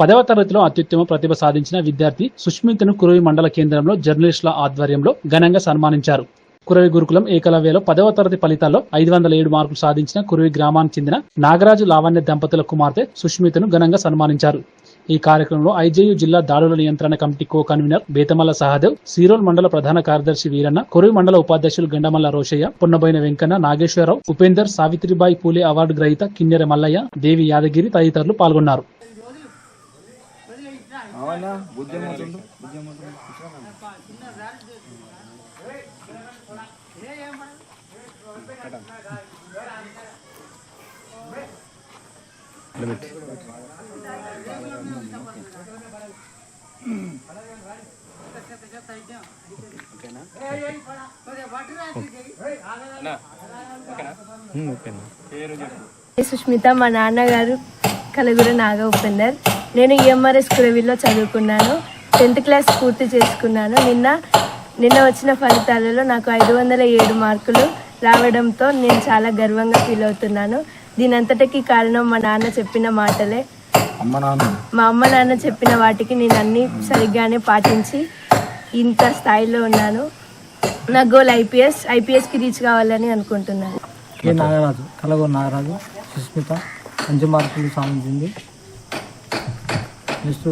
పదవ తరగతిలో అత్యుత్తమ ప్రతిభ సాధించిన విద్యార్థి సుష్మితను కురవి మండల కేంద్రంలో జర్నలిస్టుల ఆధ్వర్యంలో ఘనంగా సన్మానించారు. కురవి గురుకులం ఏకలవ్యలో పదవ తరగతి ఫలితాల్లో ఐదు వందల ఏడు మార్కులు సాధించిన కురవి గ్రామానికి చెందిన నాగరాజు లావణ్య దంపతుల కుమార్తె సుష్మితను ఘనంగా సన్మానించారు. ఈ కార్యక్రమంలో ఐజేయు జిల్లా దాడుల నియంత్రణ committee co convener Bethamalla Sahadev Seerole మండల ప్రధాన కార్యదర్శి వీరన్న కొరువి మండల ఉపాధ్యక్షులు గండమల్ల రోషయ్య పున్నబోయిన వెంకన్న నాగేశ్వరరావు ఉపేందర్ సావిత్రిబాయి పూలే అవార్డు గ్రహీత కిన్నెర మల్లయ్య దేవి యాదగిరి తదితరులు పాల్గొన్నారు. అవునా బుద్ధేమవుతుండు ఏ సుష్మిత మా నాన్నగారు కలగుర నాగ ఉపేందర్ నేను ఈఎంఆర్ఎస్ కురవిలో చదువుకున్నాను. టెన్త్ క్లాస్ పూర్తి చేసుకున్నాను. నిన్న నిన్న వచ్చిన ఫలితాలలో నాకు ఐదు వందల ఏడు మార్కులు రావడంతో నేను చాలా గర్వంగా ఫీల్ అవుతున్నాను. దీని అంతటికి కారణం మా నాన్న చెప్పిన మాటలే. మా అమ్మ నాన్న చెప్పిన వాటికి నేను అన్ని సరిగ్గానే పాటించి ఇంత స్థాయిలో ఉన్నాను. నా గోల్ ఐపీఎస్ ఐపీఎస్కి రీచ్ కావాలని అనుకుంటున్నాను. కె నాగరాజు కలగూరు నాగరాజు సుస్మిత మంచి మార్కులు సాధించింది. 됐어.